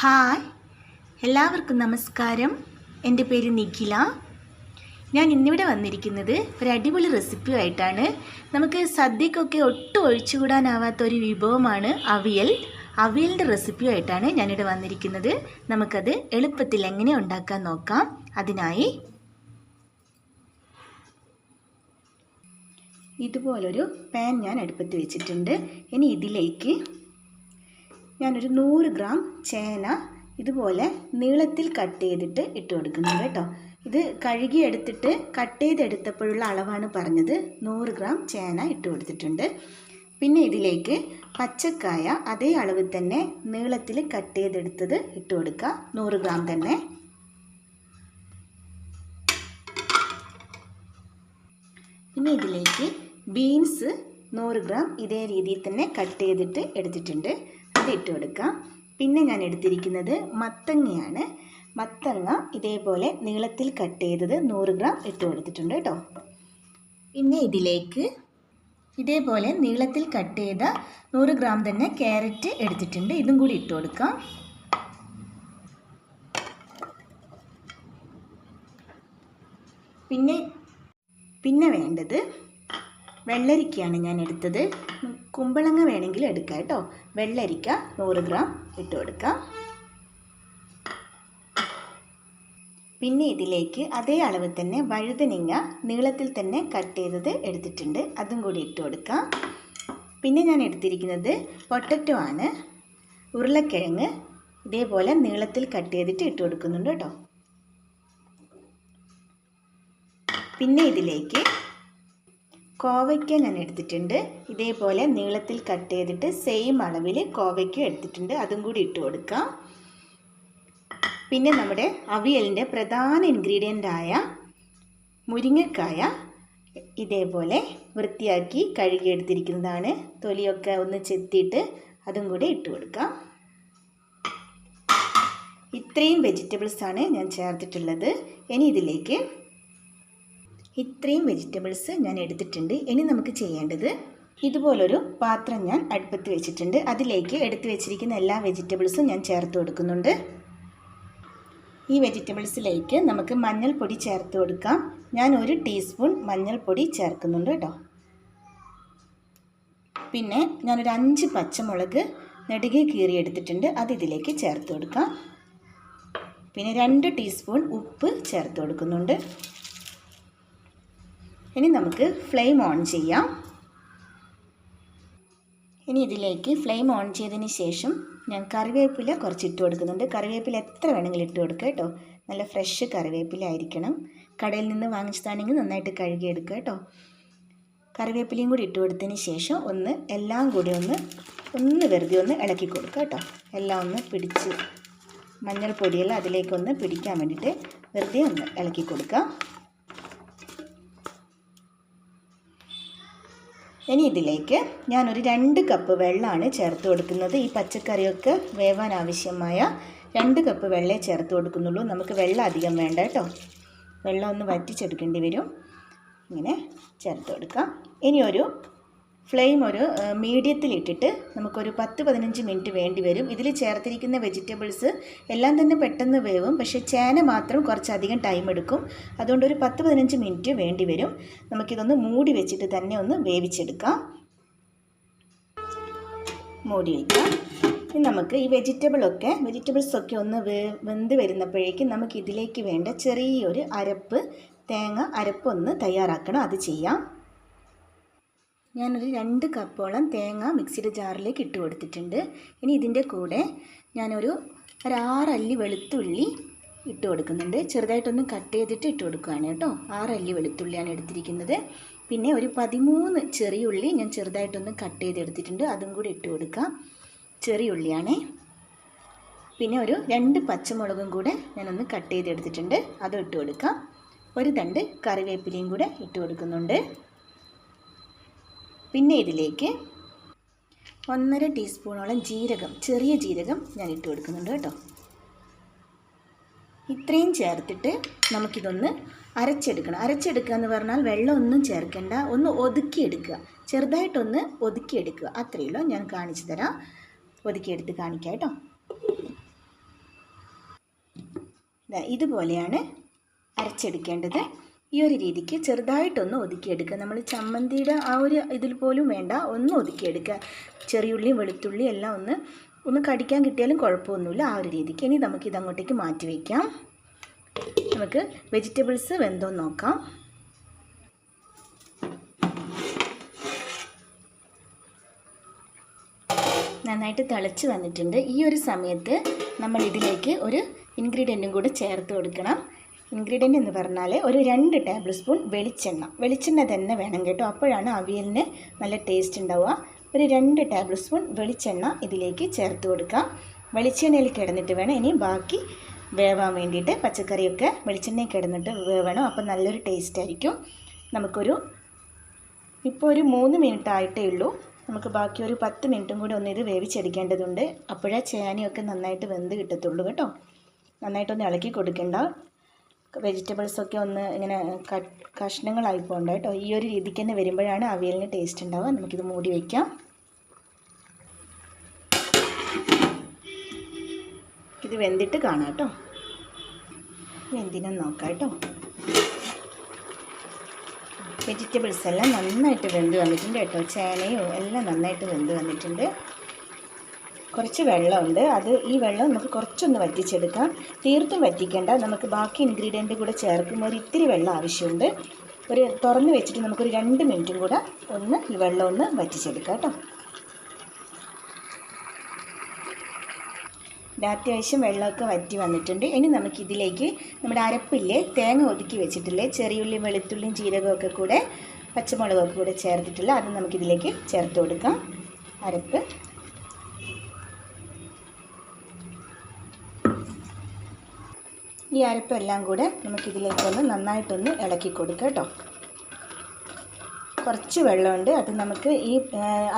Hi. എല്ലാവർക്കും നമസ്കാരം. എന്റെ പേര് നിഖില. ഞാൻ ഇന്നിവിടെ വന്നിരിക്കുന്നത് ഒരു അടിപൊളി റെസിപ്പിയായിട്ടാണ് നമുക്ക് സദ്യക്കൊക്കെ ഒട്ടും ഒഴിച്ചുകൂടാനാവാത്ത ഒരു വിഭവമാണ് അവിയൽ. അവിയലിന്റെ റെസിപ്പിയായിട്ടാണ് ഞാനിവിടെ വന്നിരിക്കുന്നത്. നമുക്കത് എളുപ്പത്തിൽ എങ്ങനെ ഉണ്ടാക്കാൻ നോക്കാം. അതിനായി ഇതുപോലൊരു പാൻ ഞാൻ അടുപ്പത്ത് വെച്ചിട്ടുണ്ട്. ഇനി ഇതിലേക്ക് ഞാനൊരു നൂറ് ഗ്രാം ചേന ഇതുപോലെ നീളത്തിൽ കട്ട് ചെയ്തിട്ട് ഇട്ട് കൊടുക്കുന്നു കേട്ടോ. ഇത് കഴുകി എടുത്തിട്ട് കട്ട് ചെയ്തെടുത്തപ്പോഴുള്ള അളവാണ് പറഞ്ഞത്. നൂറ് ഗ്രാം ചേന ഇട്ട് കൊടുത്തിട്ടുണ്ട്. പിന്നെ ഇതിലേക്ക് പച്ചക്കായ അതേ അളവിൽ തന്നെ നീളത്തിൽ കട്ട് ചെയ്തെടുത്തത് ഇട്ട് കൊടുക്കുക. നൂറ് ഗ്രാം തന്നെ. പിന്നെ ഇതിലേക്ക് ബീൻസ് നൂറ് ഗ്രാം ഇതേ രീതിയിൽ തന്നെ കട്ട് ചെയ്തിട്ട് എടുത്തിട്ടുണ്ട്. അത് ഇട്ട് കൊടുക്കാം. പിന്നെ ഞാൻ എടുത്തിരിക്കുന്നത് മത്തങ്ങയാണ്. മത്തങ്ങ ഇതേപോലെ നീളത്തിൽ കട്ട് ചെയ്തത് നൂറ് ഗ്രാം ഇട്ട് കൊടുത്തിട്ടുണ്ട് കേട്ടോ. പിന്നെ ഇതിലേക്ക് ഇതേപോലെ നീളത്തിൽ കട്ട് ചെയ്ത നൂറ് ഗ്രാം തന്നെ ക്യാരറ്റ് എടുത്തിട്ടുണ്ട്. ഇതും കൂടി ഇട്ട് കൊടുക്കാം. പിന്നെ പിന്നെ വേണ്ടത് വെള്ളരിക്കയാണ് ഞാൻ എടുത്തത്. കുമ്പളങ്ങ വേണമെങ്കിൽ എടുക്കുക കേട്ടോ. വെള്ളരിക്ക നൂറ് ഗ്രാം ഇട്ട് കൊടുക്കാം. പിന്നെ ഇതിലേക്ക് അതേ അളവ് തന്നെ വഴുതനങ്ങ നീളത്തിൽ തന്നെ കട്ട് ചെയ്തത് എടുത്തിട്ടുണ്ട്. അതും കൂടി ഇട്ട് കൊടുക്കാം. പിന്നെ ഞാൻ എടുത്തിരിക്കുന്നത് പൊട്ടറ്റോ ആണ്. ഉരുളക്കിഴങ്ങ് ഇതേപോലെ നീളത്തിൽ കട്ട് ചെയ്തിട്ട് ഇട്ട് കൊടുക്കുന്നുണ്ട് കേട്ടോ. പിന്നെ ഇതിലേക്ക് കോവയ്ക്ക ഞാൻ എടുത്തിട്ടുണ്ട്. ഇതേപോലെ നീളത്തിൽ കട്ട് ചെയ്തിട്ട് സെയിം അളവിൽ കോവയ്ക്ക എടുത്തിട്ടുണ്ട്. അതും കൂടി ഇട്ട് കൊടുക്കാം. പിന്നെ നമ്മുടെ അവിയലിന്റെ പ്രധാന ഇൻഗ്രീഡിയന്റ് ആയ മുരിങ്ങക്കായ ഇതേപോലെ വൃത്തിയാക്കി കഴുകിയെടുത്തിരിക്കുന്നതാണ് തൊലിയൊക്കെ ഒന്ന് ചെത്തിയിട്ട് അതും കൂടി ഇട്ട് കൊടുക്കാം. ഇത്രയും വെജിറ്റബിൾസാണ് ഞാൻ ചേർത്തിട്ടുള്ളത്. ഇനി ഇതിലേക്ക് ഇത്രയും വെജിറ്റബിൾസ് ഞാൻ എടുത്തിട്ടുണ്ട്. ഇനി നമുക്ക് ചെയ്യേണ്ടത് ഇതുപോലൊരു പാത്രം ഞാൻ അടുപ്പത്ത് വെച്ചിട്ടുണ്ട്. അതിലേക്ക് എടുത്തു വെച്ചിരിക്കുന്ന എല്ലാ വെജിറ്റബിൾസും ഞാൻ ചേർത്ത് കൊടുക്കുന്നുണ്ട്. ഈ വെജിറ്റബിൾസിലേക്ക് നമുക്ക് മഞ്ഞൾപ്പൊടി ചേർത്ത് കൊടുക്കാം. ഞാൻ ഒരു ടീസ്പൂൺ മഞ്ഞൾപ്പൊടി ചേർക്കുന്നുണ്ട് കേട്ടോ. പിന്നെ ഞാനൊരു അഞ്ച് പച്ചമുളക് നെടുകെ കീറി എടുത്തിട്ടുണ്ട്. അത് ഇതിലേക്ക് ചേർത്ത് കൊടുക്കാം. പിന്നെ രണ്ട് ടീസ്പൂൺ ഉപ്പ് ചേർത്ത് കൊടുക്കുന്നുണ്ട്. ഇനി നമുക്ക് ഫ്ലെയിം ഓൺ ചെയ്യാം. ഇനി ഇതിലേക്ക് ഫ്ലെയിം ഓൺ ചെയ്തതിന് ശേഷം ഞാൻ കറിവേപ്പില കുറച്ച് ഇട്ട് കൊടുക്കുന്നുണ്ട്. കറിവേപ്പില എത്ര വേണമെങ്കിലും ഇട്ട് കൊടുക്കുക കേട്ടോ. നല്ല ഫ്രഷ് കറിവേപ്പില ആയിരിക്കണം. കടയിൽ നിന്ന് വാങ്ങിച്ചതാണെങ്കിൽ നന്നായിട്ട് കഴുകിയെടുക്കുക കേട്ടോ. കറിവേപ്പിലയും കൂടി ഇട്ട് കൊടുത്തതിന് ശേഷം ഒന്ന് എല്ലാം കൂടി ഒന്ന് ഒന്ന് വെറുതെ ഒന്ന് ഇളക്കി കൊടുക്കുക കേട്ടോ. എല്ലാം ഒന്ന് പിടിച്ച് മഞ്ഞൾപ്പൊടിയെല്ലാം അതിലേക്കൊന്ന് പിടിക്കാൻ വേണ്ടിയിട്ട് വെറുതെ ഒന്ന് ഇളക്കി കൊടുക്കുക. ഇനി ഇതിലേക്ക് ഞാനൊരു രണ്ട് കപ്പ് വെള്ളമാണ് ചേർത്ത് കൊടുക്കുന്നത്. ഈ പച്ചക്കറിയൊക്കെ വേവാൻ ആവശ്യമായ രണ്ട് കപ്പ് വെള്ളമേ ചേർത്ത് കൊടുക്കുന്നുള്ളൂ. നമുക്ക് വെള്ളം അധികം വേണ്ട കേട്ടോ. വെള്ളം ഒന്ന് വറ്റിച്ചെടുക്കേണ്ടി വരും. ഇങ്ങനെ ചേർത്ത് കൊടുക്കാം. ഇനി ഒരു ഫ്ലെയിം ഒരു മീഡിയത്തിലിട്ടിട്ട് നമുക്കൊരു പത്ത് പതിനഞ്ച് മിനിറ്റ് വേണ്ടി വരും. ഇതിൽ ചേർത്തിരിക്കുന്ന വെജിറ്റബിൾസ് എല്ലാം തന്നെ പെട്ടെന്ന് വേവും പക്ഷേ ചേന മാത്രം കുറച്ചധികം ടൈം എടുക്കും. അതുകൊണ്ട് ഒരു പത്ത് പതിനഞ്ച് മിനിറ്റ് വേണ്ടി വരും. നമുക്കിതൊന്ന് മൂടി വെച്ചിട്ട് തന്നെ ഒന്ന് വേവിച്ചെടുക്കാം. മൂടി വയ്ക്കാം ഇനി നമുക്ക് ഈ വെജിറ്റബിളൊക്കെ വെജിറ്റബിൾസൊക്കെ ഒന്ന് വെന്ത് വരുന്നപ്പോഴേക്കും നമുക്ക് ഇതിലേക്ക് വേണ്ട ചെറിയൊരു അരപ്പ് തേങ്ങ അരപ്പൊന്ന് തയ്യാറാക്കണം. അത് ചെയ്യാം. ഞാനൊരു രണ്ട് കപ്പോളം തേങ്ങ മിക്സിയുടെ ജാറിലേക്ക് ഇട്ട് കൊടുത്തിട്ടുണ്ട്. ഇനി ഇതിന്റെ കൂടെ ഞാനൊരു ഒരാറല്ലി വെളുത്തുള്ളി ഇട്ട് കൊടുക്കുന്നുണ്ട്. ചെറുതായിട്ടൊന്ന് കട്ട് ചെയ്തിട്ട് ഇട്ട് കൊടുക്കുകയാണ് കേട്ടോ. ആറല്ലി വെളുത്തുള്ളിയാണ് എടുത്തിരിക്കുന്നത്. പിന്നെ ഒരു പതിമൂന്ന് ചെറിയുള്ളി ഞാൻ ചെറുതായിട്ടൊന്ന് കട്ട് ചെയ്തെടുത്തിട്ടുണ്ട്. അതും കൂടി ഇട്ട് കൊടുക്കാം. ചെറിയുള്ളിയാണേ. പിന്നെ ഒരു രണ്ട് പച്ചമുളകും കൂടെ ഞാനൊന്ന് കട്ട് ചെയ്തെടുത്തിട്ടുണ്ട്. അതും ഇട്ട് കൊടുക്കാം. ഒരു തണ്ട് കറിവേപ്പിലയും കൂടെ ഇട്ട് കൊടുക്കുന്നുണ്ട്. പിന്നെ ഇതിലേക്ക് ഒന്നര ടീസ്പൂണോളം ജീരകം ചെറിയ ജീരകം ഞാൻ ഇട്ട് കൊടുക്കുന്നുണ്ട് കേട്ടോ. ഇത്രയും ചേർത്തിട്ട് നമുക്കിതൊന്ന് അരച്ചെടുക്കണം. അരച്ചെടുക്കുക എന്ന് പറഞ്ഞാൽ വെള്ളമൊന്നും ചേർക്കേണ്ട. ഒന്ന് ഒതുക്കിയെടുക്കുക. ചെറുതായിട്ടൊന്ന് ഒതുക്കിയെടുക്കുക. അത്രയേ ഉള്ളൂ. ഞാൻ കാണിച്ചു തരാം. ഒതുക്കിയെടുത്ത് കാണിക്കാം കേട്ടോ. ഇതുപോലെയാണ് അരച്ചെടുക്കേണ്ടത്. ഈ ഒരു രീതിക്ക് ചെറുതായിട്ടൊന്ന് ഒതുക്കിയെടുക്കുക. നമ്മൾ ചമ്മന്തിയുടെ ആ ഒരു ഇതിൽ പോലും വേണ്ട ഒന്ന് ഒതുക്കിയെടുക്കുക. ചെറിയുള്ളിയും വെളുത്തുള്ളിയും എല്ലാം ഒന്ന് ഒന്ന് കടിക്കാൻ കിട്ടിയാലും കുഴപ്പമൊന്നുമില്ല. ആ ഒരു രീതിക്ക് ഇനി നമുക്ക് ഇതങ്ങോട്ടേക്ക് മാറ്റി വയ്ക്കാം. നമുക്ക് വെജിറ്റബിൾസ് വെന്തോ നോക്കാം. നന്നായിട്ട് തിളച്ച് വന്നിട്ടുണ്ട്. ഈ ഒരു സമയത്ത് നമ്മൾ ഇതിലേക്ക് ഒരു ഇൻഗ്രീഡിയന്റും കൂടെ ചേർത്ത് കൊടുക്കണം. ഇൻഗ്രീഡിയന്റ് എന്ന് പറഞ്ഞാൽ ഒരു രണ്ട് ടേബിൾ സ്പൂൺ വെളിച്ചെണ്ണ. വെളിച്ചെണ്ണ തന്നെ വേണം കേട്ടോ. അപ്പോഴാണ് അവിയലിന് നല്ല ടേസ്റ്റ് ഉണ്ടാവുക. ഒരു രണ്ട് ടേബിൾ സ്പൂൺ വെളിച്ചെണ്ണ ഇതിലേക്ക് ചേർത്ത് കൊടുക്കാം. വെളിച്ചെണ്ണയിൽ കിടന്നിട്ട് വേണം. ഇനി ബാക്കി വേവാൻ വേണ്ടിയിട്ട് പച്ചക്കറിയൊക്കെ വെളിച്ചെണ്ണയിൽ കിടന്നിട്ട് വേവണം. അപ്പോൾ നല്ലൊരു ടേസ്റ്റ് ആയിരിക്കും. നമുക്കൊരു ഇപ്പോൾ ഒരു മൂന്ന് മിനിറ്റ് ആയിട്ടേ ഉള്ളൂ. നമുക്ക് ബാക്കി ഒരു പത്ത് മിനിറ്റും കൂടി ഒന്ന് ഇത് വേവിച്ചെടുക്കേണ്ടതുണ്ട്. അപ്പോഴേ ചേനയൊക്കെ നന്നായിട്ട് വെന്ത് കിട്ടത്തുള്ളൂ കേട്ടോ. നന്നായിട്ടൊന്ന് ഇളക്കി കൊടുക്കണ്ട. വെജിറ്റബിൾസൊക്കെ ഒന്ന് ഇങ്ങനെ കഷ്ണങ്ങളായി പോകണ്ട കേട്ടോ. ഈ ഒരു രീതിക്ക് തന്നെ വരുമ്പോഴാണ് അവിയലിന് ടേസ്റ്റ് ഉണ്ടാവുക. നമുക്കിത് മൂടി വയ്ക്കാം ഇത് വെന്തിട്ട് കാണാം കേട്ടോ. വെന്തിനും നോക്കാം കേട്ടോ. വെജിറ്റബിൾസ് എല്ലാം നന്നായിട്ട് വെന്ത് വന്നിട്ടുണ്ട് കേട്ടോ. ചേനയും എല്ലാം നന്നായിട്ട് വെന്ത് വന്നിട്ടുണ്ട്. കുറച്ച് വെള്ളമുണ്ട്. അത് ഈ വെള്ളം നമുക്ക് കുറച്ചൊന്ന് വറ്റിച്ചെടുക്കാം. തീർത്തും വറ്റിക്കേണ്ട. നമുക്ക് ബാക്കി ഇൻഗ്രീഡിയന്റ് കൂടെ ചേർക്കുമ്പോൾ ഒരു ഇത്തിരി വെള്ളം ആവശ്യമുണ്ട്. ഒരു തുറന്ന് വെച്ചിട്ട് നമുക്കൊരു രണ്ട് മിനിറ്റും കൂടെ ഒന്ന് വെള്ളം ഒന്ന് വറ്റിച്ചെടുക്കാം കേട്ടോ. അത്യാവശ്യം വെള്ളമൊക്കെ വറ്റി വന്നിട്ടുണ്ട്. ഇനി നമുക്കിതിലേക്ക് നമ്മുടെ അരപ്പില്ലേ തേങ്ങ ഒതുക്കി വെച്ചിട്ടില്ലേ ചെറിയുള്ളിയും വെളുത്തുള്ളിയും ജീരകമൊക്കെ കൂടെ പച്ചമുളകൊക്കെ കൂടെ ചേർത്തിട്ടില്ല അത് നമുക്കിതിലേക്ക് ചേർത്ത് കൊടുക്കാം. അരപ്പ് ഈ അരപ്പെല്ലാം കൂടെ നമുക്കിതിലേക്കൊന്ന് നന്നായിട്ടൊന്ന് ഇളക്കി കൊടുക്കുക കേട്ടോ. കുറച്ച് വെള്ളമുണ്ട്. അത് നമുക്ക് ഈ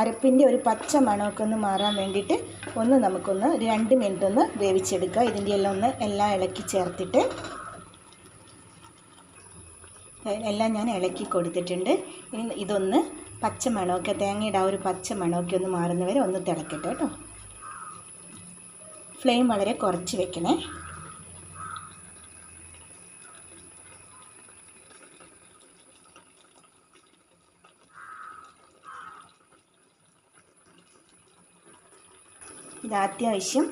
അരപ്പിന്റെ ഒരു പച്ച മണമൊക്കെ ഒന്ന് മാറാൻ വേണ്ടിയിട്ട് ഒന്ന് നമുക്കൊന്ന് രണ്ട് മിനിറ്റ് ഒന്ന് വേവിച്ചെടുക്കുക ഇതിന്റെ എല്ലാം ഒന്ന് എല്ലാം ഇളക്കി ചേർത്തിട്ട്. എല്ലാം ഞാൻ ഇളക്കി കൊടുത്തിട്ടുണ്ട്. ഇനി ഇതൊന്ന് പച്ച മണമൊക്കെ തേങ്ങയുടെ ആ ഒരു പച്ച മണമൊക്കെ ഒന്ന് മാറുന്നവരെ ഒന്ന് തിളക്കട്ടെ കേട്ടോ. ഫ്ലെയിം വളരെ കുറച്ച് വെക്കണേ. ഇത് അത്യാവശ്യം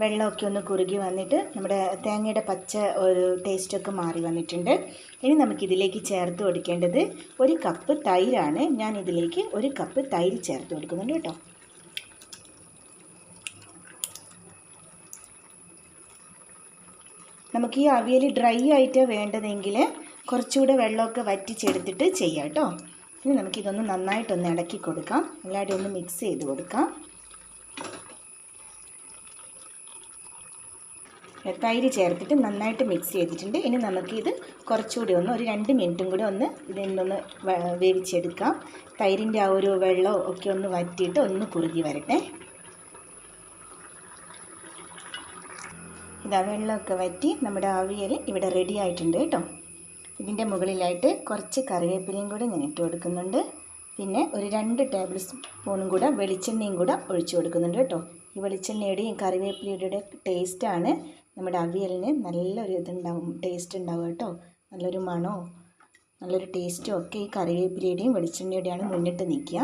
വെള്ളമൊക്കെ ഒന്ന് കുറുകി വന്നിട്ട് നമ്മുടെ തേങ്ങയുടെ പച്ച ഒരു ടേസ്റ്റൊക്കെ മാറി വന്നിട്ടുണ്ട്. ഇനി നമുക്കിതിലേക്ക് ചേർത്ത് കൊടുക്കേണ്ടത് ഒരു കപ്പ് തൈരാണ്. ഞാൻ ഇതിലേക്ക് ഒരു കപ്പ് തൈര് ചേർത്ത് കൊടുക്കുന്നുണ്ട് കേട്ടോ. നമുക്ക് ഈ അവിയൽ ഡ്രൈ ആയിട്ട് വേണ്ടതെങ്കിൽ കുറച്ചുകൂടെ വെള്ളമൊക്കെ വറ്റിച്ചെടുത്തിട്ട് ചെയ്യാം കേട്ടോ. ഇനി നമുക്കിതൊന്ന് നന്നായിട്ടൊന്ന് ഇളക്കി കൊടുക്കാം. എല്ലാവരും ഒന്ന് മിക്സ് ചെയ്ത് കൊടുക്കാം. തൈര് ചേർത്തിട്ട് നന്നായിട്ട് മിക്സ് ചെയ്തിട്ടുണ്ട്. ഇനി നമുക്കിത് കുറച്ചുകൂടി ഒന്ന് ഒരു രണ്ട് മിനിറ്റും കൂടി ഒന്ന് ഇതിനൊന്ന് വേവിച്ചെടുക്കാം. തൈരിന്റെ ആ ഒരു വെള്ളം ഒക്കെ ഒന്ന് വറ്റിയിട്ട് ഒന്ന് കുറുകി വരട്ടെ. ഇതാ വെള്ളമൊക്കെ വറ്റി നമ്മുടെ ആവിയൽ ഇവിടെ റെഡി ആയിട്ടുണ്ട് കേട്ടോ. ഇതിന്റെ മുകളിലായിട്ട് കുറച്ച് കറിവേപ്പിലയും കൂടി ഞാൻ ഇട്ട് കൊടുക്കുന്നുണ്ട്. പിന്നെ ഒരു രണ്ട് ടേബിൾ സ്പൂണും കൂടെ വെളിച്ചെണ്ണയും കൂടെ ഒഴിച്ചു കൊടുക്കുന്നുണ്ട് കേട്ടോ. ഈ വെളിച്ചെണ്ണയുടെയും കറിവേപ്പിലയുടെയും ടേസ്റ്റാണ് നമ്മുടെ അവിയലിന് നല്ലൊരു ഇതുണ്ടാവും ടേസ്റ്റ് ഉണ്ടാവും കേട്ടോ. നല്ലൊരു മണമോ നല്ലൊരു ടേസ്റ്റും ഒക്കെ ഈ കറിവേപ്പിലയുടെയും വെളിച്ചെണ്ണയുടെയാണ് മുന്നിട്ട് നിൽക്കുക.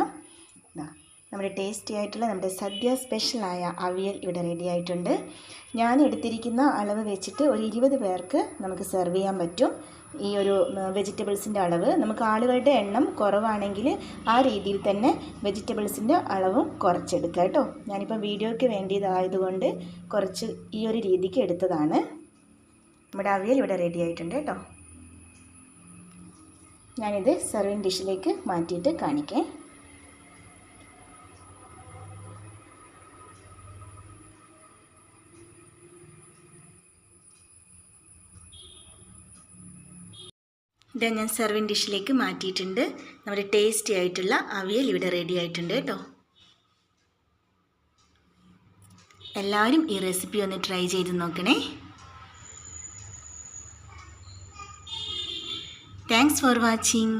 നമ്മുടെ ടേസ്റ്റി ആയിട്ടുള്ള നമ്മുടെ സദ്യ സ്പെഷ്യലായ അവിയൽ ഇവിടെ റെഡി ആയിട്ടുണ്ട്. ഞാൻ എടുത്തിരിക്കുന്ന അളവ് വെച്ചിട്ട് ഒരു ഇരുപത് പേർക്ക് നമുക്ക് സെർവ് ചെയ്യാൻ പറ്റും. ഈ ഒരു വെജിറ്റബിൾസിന്റെ അളവ്. നമുക്ക് ആളുകളുടെ എണ്ണം കുറവാണെങ്കിൽ ആ രീതിയിൽ തന്നെ വെജിറ്റബിൾസിന്റെ അളവും കുറച്ചെടുക്കുക കേട്ടോ. ഞാനിപ്പോൾ വീഡിയോയ്ക്ക് വേണ്ടിയതായതുകൊണ്ട് കുറച്ച് ഈ ഒരു രീതിക്ക് എടുത്തതാണ്. നമ്മുടെ അവിയൽ ഇവിടെ റെഡി ആയിട്ടുണ്ട് കേട്ടോ. ഞാനിത് സെർവിങ് ഡിഷിലേക്ക് മാറ്റിയിട്ട് കാണിക്കാം. ഇത് ഞാൻ സെർവിങ് ഡിഷിലേക്ക് മാറ്റിയിട്ടുണ്ട്. നമ്മുടെ ടേസ്റ്റി ആയിട്ടുള്ള അവിയൽ ഇവിടെ റെഡി ആയിട്ടുണ്ട് കേട്ടോ. എല്ലാവരും ഈ റെസിപ്പി ഒന്ന് ട്രൈ ചെയ്ത് നോക്കണേ. Thanks for watching